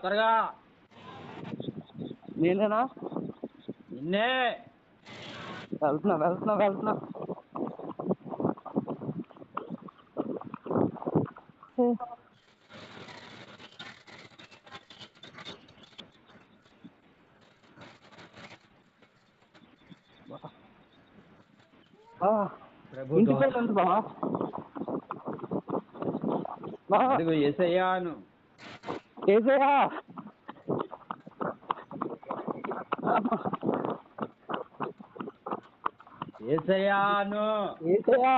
త్వరగా. నేనేనా? నిన్నే. వెళ్తున్నా వెళ్తున్నా వెళ్తున్నా. ఇంటి. పేరు ఎంత బావా? అదిగో ఏసయ్యాను ఏసయ్యా ఏసయ్యాను ఏసయ్యా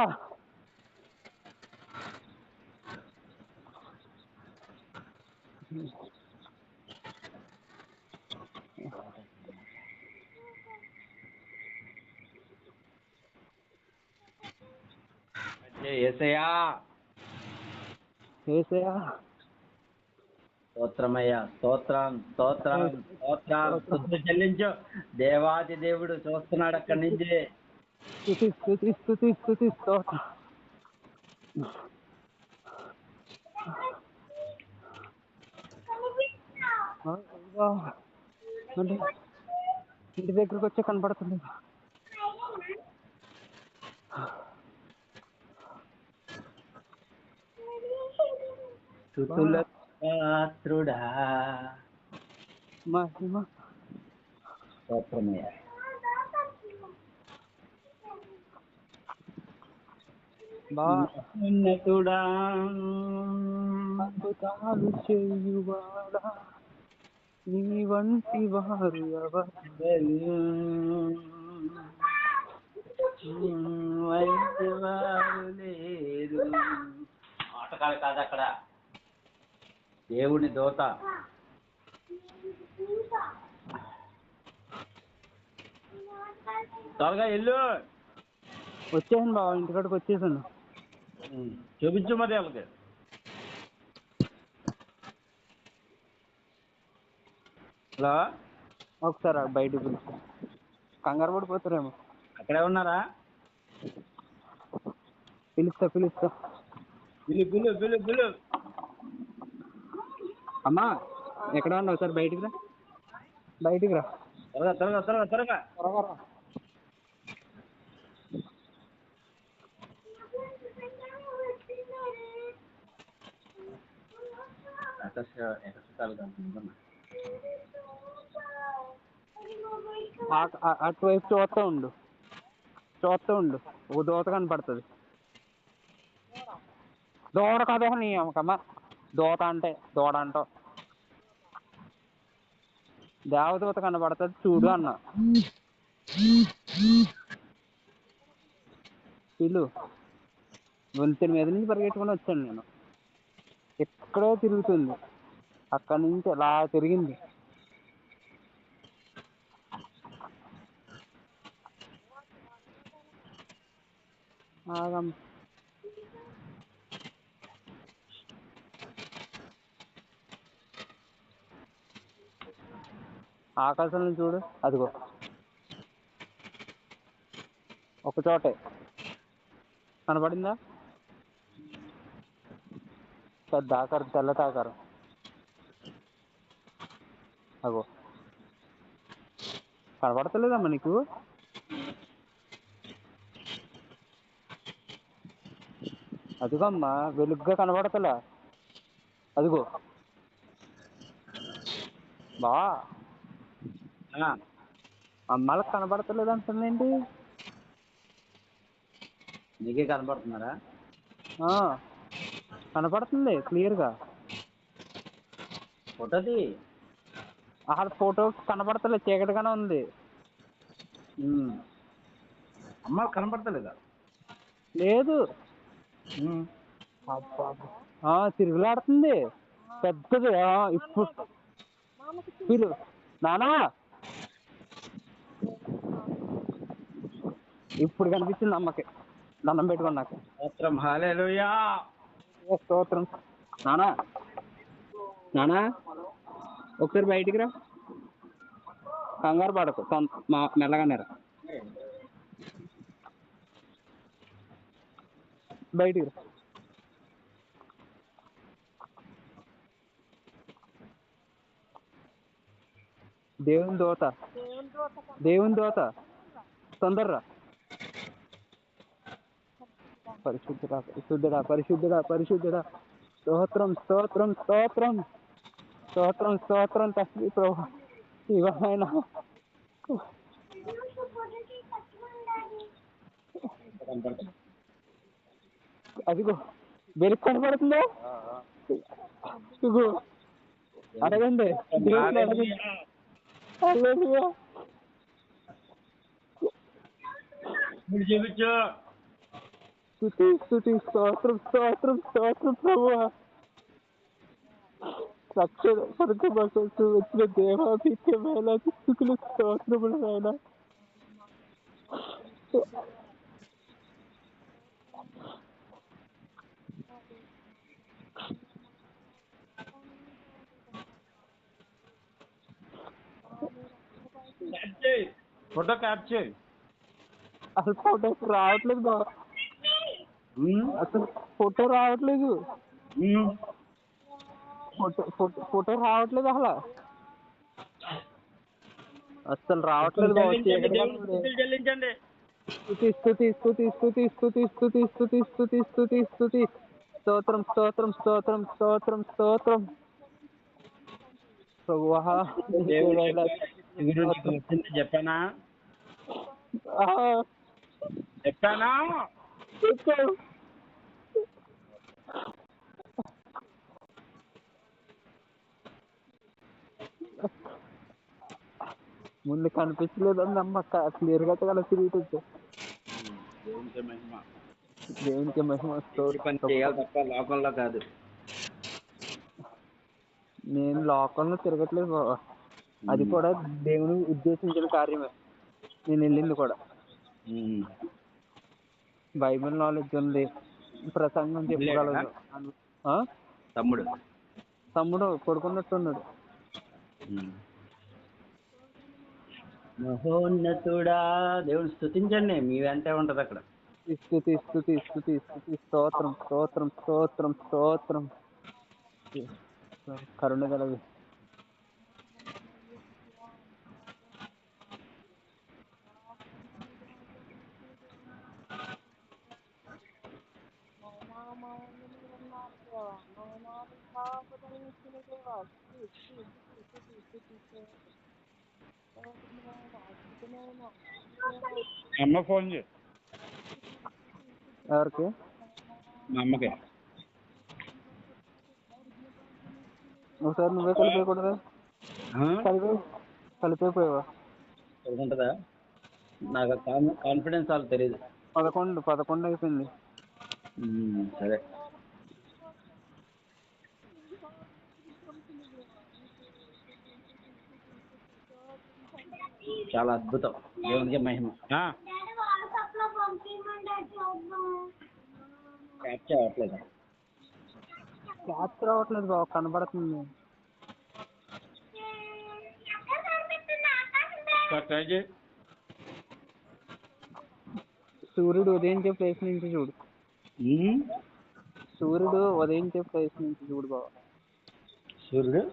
అంటే ఏసయ్యా ఏసయ్యా స్తోత్రమయ్యా. స్తోత్రం స్తోత్రం స్తోత్రం. స్తుతి చెల్లించు. దేవాది దేవుడు చూస్తున్నాడు అక్కడి నుంచి. స్థుతి స్థుతి స్థుతి స్థుతి స్తోత్రం. అంటే ఇంటి దగ్గరకు వచ్చే కనపడుతుంది. స్థుతుల పాత్రుడా మహిమ స్తోత్రమయ్యా బా ఉన్నతుడా అద్భుతాలు చేయువాడా. నీ వంటి వారు ఎవరు? వైద్యవారు లేరు. ఆటకాలు కాదు అక్కడ. దేవుని దోత. త్వరగా ఇల్లు వచ్చేసాను బావ ఇంటికాడికి వచ్చేసాను. చూపించు మరి వాళ్ళకి హలో? ఒకసారి ఆ బయటికి పిలుస్తా. కంగారు పడిపోతారేమో. అక్కడే ఉన్నారా? పిలుస్తా పిలుస్తా. పిలు పిలు పిలు పిలు. అమ్మా ఎక్కడ ఉన్నావు ఒకసారి బయటికి రా? బయటికి రా. త్వరగా త్వరగా త్వరగా త్వరగా. త్వరగా రా. అటువైపు చూస్తూ ఉండు. చూస్తూ ఉండు. ఒక దూత కనపడుతుంది. దూడ కాదు నీ అమ్మకమ్మ. దూత అంటే దూడ అంటావు. దేవదూత కనపడుతుంది చూడు అన్న. పిలు వంతెన మీద నుంచి పరిగెట్టుకుని వచ్చాను నేను. ఎక్కడో తిరుగుతుంది. అక్కడి నుంచి అలా తిరిగింది. ఆగమ్మ ఆకాశంలో చూడు అదిగో. ఒక చోటే. కనపడిందా? పెద్ద ఆకారం తెల్లటి ఆకారం. అగో కనపడతలేదమ్మా నీకు? అదిగో అమ్మా వెలుగ్గా కనబడతలే అదిగో. బా. అమ్మాళ్ళకి కనపడతలేదు అంటుందేంటి నీకే కనపడుతున్నారా ఆ, కనపడుతుంది క్లియర్గా. ఫోటోది? అక్కడ ఫోటో కనపడతలేదు చీకటిగానే ఉంది. అమ్మ కనపడతలేదా లేదు. ఆ, తిరుగులాడుతుంది. పెద్దది ఇప్పుడు. నానా ఇప్పుడు కనిపించింది అమ్మకి. దండం పెట్టుకున్నాక స్తోత్రం హాలేలుయా స్తోత్రం? నానా? నానా? ఒకసారి బయటికి రా. కంగారు పడకు. తొం- మా మెల్లగానే రా బయటికి రా. దేవుని దోత. దేవుని దోత. తొందరరా. పరిశుద్ధుడా పరిశుద్ధుడా పరిశుద్ధుడా పరిశుద్ధుడా స్తోత్రం స్తోత్రం స్తోత్రం స్తోత్రం స్తోత్రం తండ్రి ప్రభు ఇవైనా అదిగో వెలుగు కనపడుతుందా ఇదిగో అడగండి దేవుని అడగండి హల్లెలూయా. ఇప్పుడు చూపించు స్తుతి స్తుతి స్తోత్రం స్తోత్రం స్తోత్రం ప్రభువా రక్షణ కొరకు మాకు వచ్చిన దేవాభిత్యమైన స్థుతులు స్తోత్రములు ఆయన క్యాప్ చేయి ఫోటో క్యాప్ చేయి అసలు ఫోటో రావట్లేదు బా ఉమ్, అసలు ఫోటో రావట్లేదు. ఉమ్. ఫోటో ఫోటో ఫోటో రావట్లేదు అసలు. అసలు రావట్లేదు చెల్లించండి, స్తుతి స్తుతి స్తుతి స్తుతి స్తుతి స్తుతి స్తుతి స్తోత్రం స్తోత్రం స్తోత్రం స్తోత్రం స్తోత్రం. చెప్పానా? చెప్పానా? చెప్పు. ముందు కనిపించలేదని నమ్మక క్లియర్గా కల తిరుగుతుంది దేవునికి మహిమ? తప్ప లోకంలో కాదు. నేను లోకంలో తిరగట్లేదు బాబా అది కూడా దేవుని ఉద్దేశించిన కార్యమే. నేను వెళ్ళింది కూడా. బైబిల్ నాలెడ్జ్ ఉంది. ప్రసంగం చెప్పగలదు? తమ్ముడు. తమ్ముడు కొడుకున్నట్టున్నాడు. మహోన్నతుడా దేవుని స్థుతించండి మీ వెంటే ఉంటది అక్కడ. స్థుతి స్థుతి స్థుతి స్థుతి స్తోత్రం స్తోత్రం స్తోత్రం స్తోత్రం. కరుణ గలవి అమ్మ ఫోన్ చేయి. ఎవరికి? మా అమ్మకి. ఒకసారి నువ్వే కలిపేయకూడదు కలిపే కలిపేపోయావా ఉంటుందా నాకు కాన్- కాన్ఫిడెన్స్ వాళ్ళు తెలియదు పదకొండు పదకొండు అయిపోయింది. సరే. చాలా అద్భుతం. దేవునికి మహిమ. ఆ, క్యాప్చర్ అవ్వట్లేదు? క్యాచ్ రావట్లేదు బాబు కనబడుతుంది. సూర్యుడు ఉదయించే ప్లేస్ నుంచి చూడు. సూర్యుడు ఉదయించే ప్లేస్ నుంచి చూడు బాబు సూర్యుడు?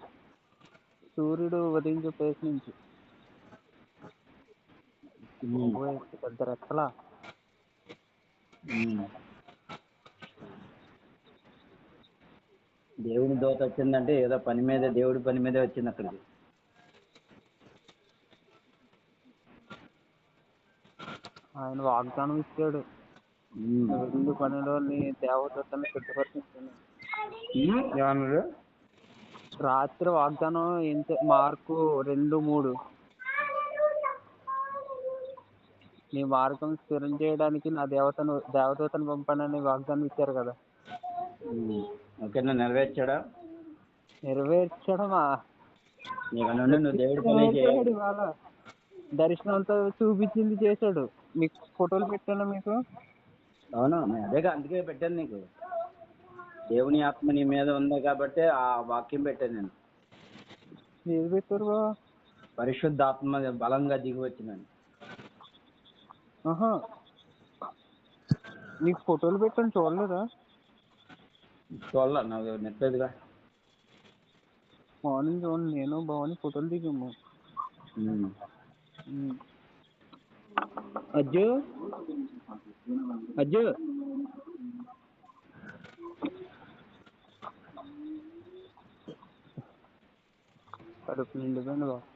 సూర్యుడు ఉదయించే ప్లేస్ నుంచి. పెద్ద రెక్కలా. దేవుని దోత వచ్చిందంటే ఏదో పని మీద దేవుడి పని మీదే వచ్చింది అక్కడికి. ఆయన వాగ్దానం ఇచ్చాడు. రెండు పనిలో నీ దేవదత్తని ఏమన్నాడు? రాత్రి వాగ్దానం ఏం చే- మార్కు రెండు మూడు. నీ మార్గం స్థిరం చేయడానికి నా దేవతను దేవదూతను పంపానని వాగ్దానం ఇచ్చారు కదా. ఓకేనా నెరవేర్చాడా? నెరవేర్చడమా? నీకు నుండి నువ్వు దేవుడి పని చేయాలి దర్శనం అంతా చూపించింది చేశాడు. మీకు ఫోటోలు పెట్టాను మీకు? అవును అదేగా అందుకే పెట్టాను నీకు. దేవుని ఆత్మ నీ మీద ఉంది కాబట్టి ఆ వాక్యం పెట్టాను నేను. ఏది పెట్టారు పరిశుద్ధ ఆత్మ బలంగా దిగి వచ్చినాను ఆహా. మీకు ఫోటోలు పెట్టాను చూడలేదా? చూడాల నాకు నెట్టలేదుగా మార్నింగ్ చూడండి నేను భవాని ఫోటోలు దిగాము. అజ్జు? అజ్జు? కడుపు నిండిపోయింది బాబు.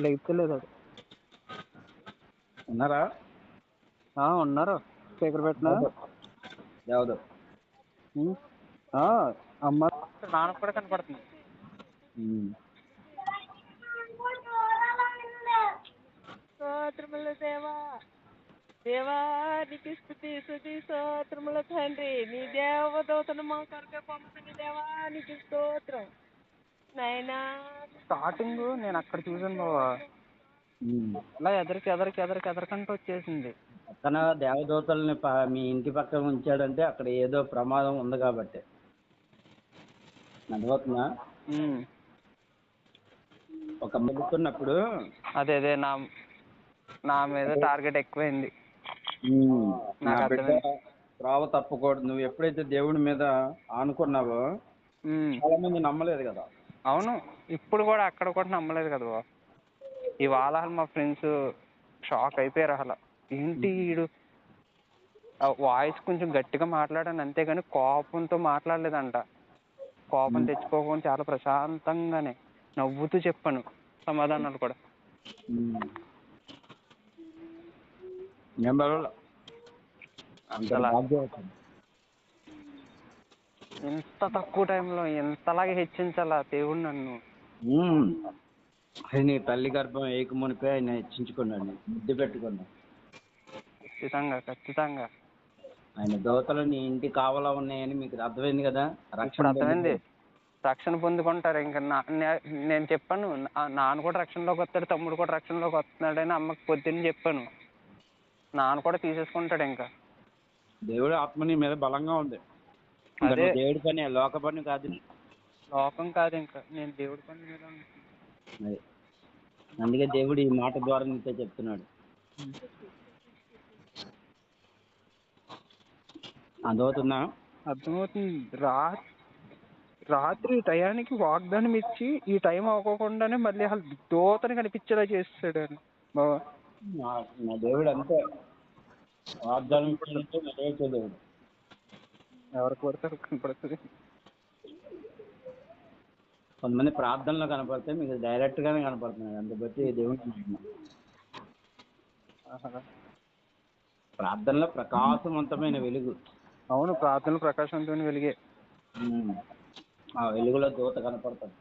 లేపుతలేదు అది. ఉన్నారా? ఆ, ఉన్నారు. స్పీకర్ పెట్టినా? అమ్మ నాన్న కూడా కనపడుతుంది. ఉమ్. దేవా నీకు స్థుతి స్థుతి స్తోత్రముల తండ్రి. నీ దేవదూతను మా కొరకే పంపుతుంది దేవా నీకు స్తోత్రం. నాయనా. స్టార్టింగ్ నేను అక్కడ చూసాను బాబా ఉమ్. అలా ఎదరికి ఎదరికి ఎదరికి ఎదరకంటూ వచ్చేసింది. పక్కన దేవదూతల్ని ప- మీ ఇంటి పక్కన ఉంచాడంటే అక్కడ ఏదో ప్రమాదం ఉంది కాబట్టి. అర్థమవుతుందా? ఉమ్. ఒక మెలుకున్నప్పుడు అదే అదే నా నా మీద టార్గెట్ ఎక్కువైంది. నా బిడ్డ. త్రోవ తప్పకూడదు నువ్వు ఎప్పుడైతే దేవుడి మీద ఆనుకున్నావో. చాలా మంది నమ్మలేదు కదా. అవును. ఇప్పుడు కూడా అక్కడ కూడా నమ్మలేదు కదా ఇవాళ మా ఫ్రెండ్స్ షాక్ అయిపోయారు అసలు. ఏంటి వీడు? వాయిస్ కొంచెం గట్టిగా మాట్లాడాను అంతేగాని కోపంతో మాట్లాడలేదంట. కోపం తెచ్చుకోకుండా చాలా ప్రశాంతంగానే నవ్వుతూ చెప్పాను. సమాధానాలు కూడా. ఏం పర్వాలేదు. ఎంత తక్కువ టైంలో ఎంతలాగా హెచ్చించాలా దేవుడు నన్ను? నీ తల్లి గర్భం ఏకమునిపై ఆయన హెచ్చించుకున్నాడు నీ ముద్దు పెట్టుకున్నాడు. ఖచ్చితంగా ఖచ్చితంగా. ఆయన దోతలు నీ ఇంటి కావలా ఉన్నాయని మీకు అర్థమైంది కదా? ఇప్పుడు అర్థమైంది. రక్షణ పొందుకుంటారు ఇంకా నేను చెప్పాను నాన్న కూడా రక్షణలోకి వస్తాడు తమ్ముడు కూడా రక్షణలోకి వస్తున్నాడని అమ్మకి పొద్దున్న చెప్పాను. నాన్న కూడా తీసేసుకుంటాడు ఇంకా. దేవుడు ఆత్మ నీ మీద బలంగా ఉంది. ఇంకా అదే. నువ్వు దేవుడి పని లోక పని కాదు. లోకం కాదు ఇంకా. నేను దేవుడి పని మీద ఉన్నాను. అది. అందుకే దేవుడు ఈ మాట ద్వారా నీతో చెప్తున్నాడు. అదవుతుందా అర్థమవుతుంది. రా రాత్రి టయానికి వాగ్దానం ఇచ్చి ఈ టైం అవ్వకుండానే మళ్ళీ అసలు దోతని కనిపించేలా చేస్తాడు అని బావా. నా- నా దేవుడు అంతే వాగ్దానం ఇచ్చినట్టు నెరవేర్చే దేవుడు ఎవరికి పడతారు కనపడుతుంది కొంతమంది ప్రార్థనలో కనపడితే మీకు డైరెక్ట్ గానే కనపడుతున్నాడు అంత బట్టి. ఆహా. ప్రార్థనలో ప్రకాశవంతమైన వెలుగు. అవును ప్రార్థనలు ప్రకాశంతో వెలిగే. ఆ వెలుగులో దూత కనపడతాడు.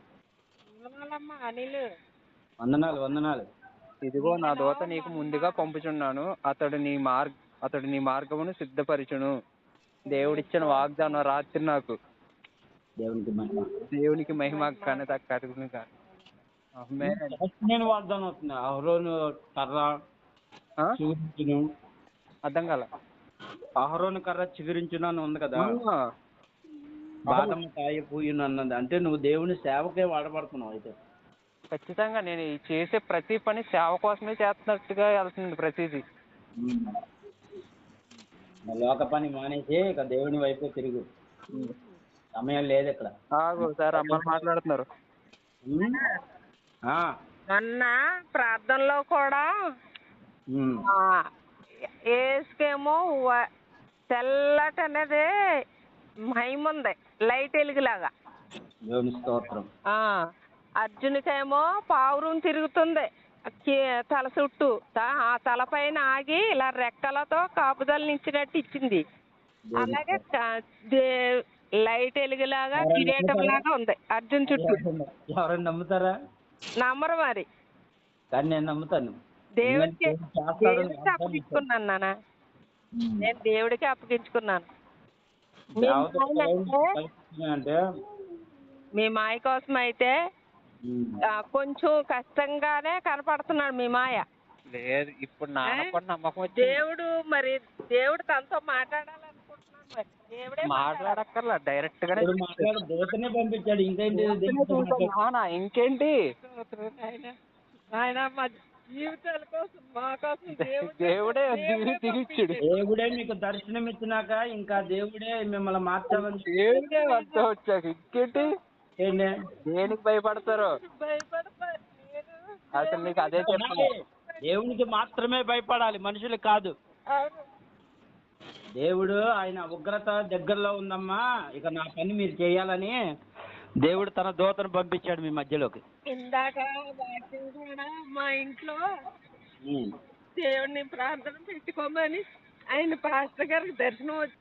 వందనాలు వందనాలు. ఇదిగో నా దోత నీకు ముందుగా పంపుచున్నాను. అతడు నీ మార్గ అతడు నీ మార్గమును సిద్ధపరచును. దేవుడిచ్చిన వాగ్దానం రాత్రి నాకు. దేవునికి మహిమ. దేవునికి మహిమ కాదు ఆమేన్. నేను వాగ్దానం అవుతుంది అహరోను కర్ర? చిగురించును. అర్థం కాల. అహరోను కర్ర చిగురించును అని ఉంది కదా. బాదమ్మ కాయ పూయును అన్నది అంటే నువ్వు దేవుని సేవకే వాడబడుతున్నావు అయితే. ఖచ్చితంగా నేను ఈ చేసే ప్రతి పని సేవ కోసమే చేస్తున్నట్టుగా వెళ్తుంది ప్రతిదీ. లోక పని మానేసి ఇక దేవుని వైపే తిరుగు. సమయం లేదు ఇక్కడ. ఆగు సార్ అమ్మ మాట్లాడుతున్నారు. ఆ. మొన్న ప్రార్థనలో కూడా ఉమ్. ఆ, ఏసుకేమో వ- తెల్లటి అనేది మహిమ ఉంది లైట్ వెలుగులాగా. దేవుని స్తోత్రం. ఆ, అర్జునికేమో పావురం తిరుగుతుంది. తల చుట్టూ. ఆ తలపైన ఆగి ఇలా రెక్కలతో కాపుదల నిచ్చినట్టు ఇచ్చింది. అలాగే లైట్ వెలుగులాగా కిరీటం లాగా ఉంది. అర్జున్ చుట్టూ. ఎవరైనా నమ్ముతారా? నమ్మరు మరి. కానీ నేను నమ్ముతాను. దేవుడికి దేవుడికి అప్పగించుకున్నాను నాన్న. నేను దేవుడికి అప్పగించుకున్నాను. మీ మాయ కోసం అయితే కొంచెం కష్టంగానే కనపడుతున్నాడు మీ మాయ. లేదు ఇప్పుడు నాన్న నమ్మకం వచ్చింది. దేవుడు మరి దేవుడు తనతో మాట్లాడాలనుకుంటున్నాడు మరి. దేవుడే మాట్లాడక్కర్లా డైరెక్ట్ గానే దేవుడు మాట్లాడు దూతనే పంపించాడు ఇంకేంటి ఇంకేంటి. నాయనా మా జీవితాల కోసం మా కోసం దేవుడు దిగిచ్చాడు. దేవుడే మీకు దర్శనం ఇచ్చినాక ఇంకా దేవుడే మిమ్మల్ని మార్చాలని దేవుడే వద్ద వచ్చాక ఇంకేంటి? ఏంటి? దేనికి భయపడతారు? అసలు నీకు అదే చెప్పాలి దేవునికి మాత్రమే భయపడాలి మనుషులకు కాదు. దేవుడు ఆయన ఉగ్రత దగ్గరలో ఉందమ్మా. ఇక నా పని మీరు చేయాలని దేవుడు తన దూతను పంపించాడు మీ మధ్యలోకి. ఇందాక వాక్యం కూడా మా ఇంట్లో. దేవుడిని ప్రార్థన పెట్టుకోమని ఆయన పాస్టర్ గారికి దర్శనం వచ్చి